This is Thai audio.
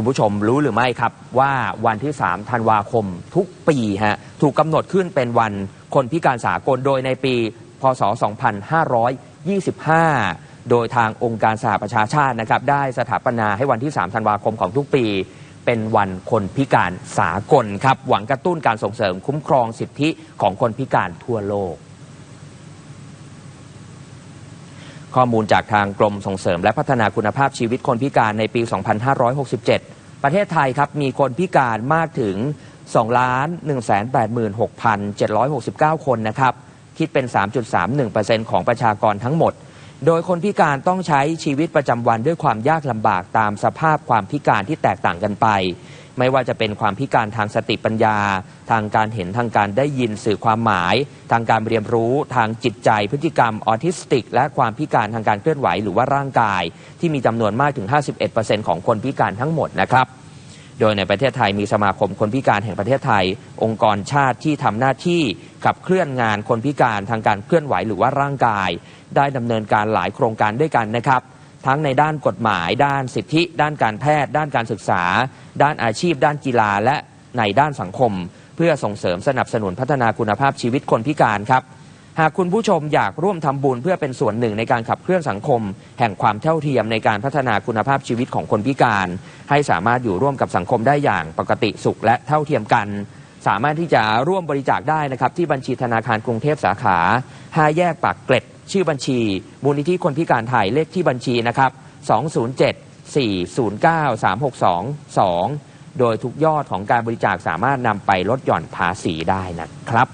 คุณผู้ชมรู้หรือไม่ครับว่าวันที่ 3 ธันวาคมทุกปีฮะถูกกำหนดขึ้นเป็นวันคนพิการสากลโดยในปี พศ 2525 โดยทางองค์การสหประชาชาตินะครับได้สถาปนาให้วันที่ 3 ธันวาคมของทุกปี เป็นวันคนพิการสากลครับหวังกระตุ้นการส่งเสริมคุ้มครองสิทธิของคนพิการทั่วโลก ข้อมูลจากทางกรมส่งเสริม และพัฒนาคุณภาพชีวิตคนพิการในปี 2567 ประเทศไทยครับมีคนพิการมากถึง2 186,769 คนนะครับ คิดเป็น 3.31%ของประชากรทั้งหมด โดยคนพิการต้องใช้ชีวิตประจำวันด้วยความยากลำบากตามสภาพความพิการที่แตกต่างกันไป ไม่ว่าจะเป็นความพิการทางสติปัญญา ทางการเห็นทางการได้ยินสื่อความหมาย ทางการเรียนรู้ ทางจิตใจพฤติกรรมออทิสติก และความพิการทางการเคลื่อนไหวหรือว่าร่างกาย ที่มีจำนวนมากถึง 51%ของคนพิการทั้งหมดนะครับโดยในประเทศไทยมีสมาคมคนพิการแห่งประเทศไทย องค์กรชาติที่ทำหน้าที่ขับเคลื่อนงานคนพิการทางการเคลื่อนไหวหรือว่าร่างกาย ได้ดำเนินการหลายโครงการด้วยกันนะครับ ทั้งในด้านกฎหมาย ด้านสิทธิ ด้านการแพทย์ ด้านการศึกษา ด้านอาชีพ ด้านกีฬา และในด้านสังคม เพื่อส่งเสริมสนับสนุนพัฒนาคุณภาพชีวิตคนพิการครับ หากคุณผู้ชมอยากร่วมทำบุญเพื่อเป็นส่วนหนึ่งในการขับเคลื่อนสังคม แห่งความเท่าเทียมในการพัฒนาคุณภาพชีวิตของคนพิการ ให้สามารถอยู่ร่วมกับสังคมได้อย่างปกติสุขและเท่าเทียมกัน สามารถที่จะร่วมบริจาคได้นะครับที่บัญชีธนาคารกรุงเทพสาขา 5 แยกปากเกร็ด ชื่อบัญชีมูลนิธิคนพิการไทยเลขที่บัญชีนะครับ 207 409 3622 โดยทุกยอดของการบริจาคสามารถนำไปลดหย่อนภาษีได้นะครับ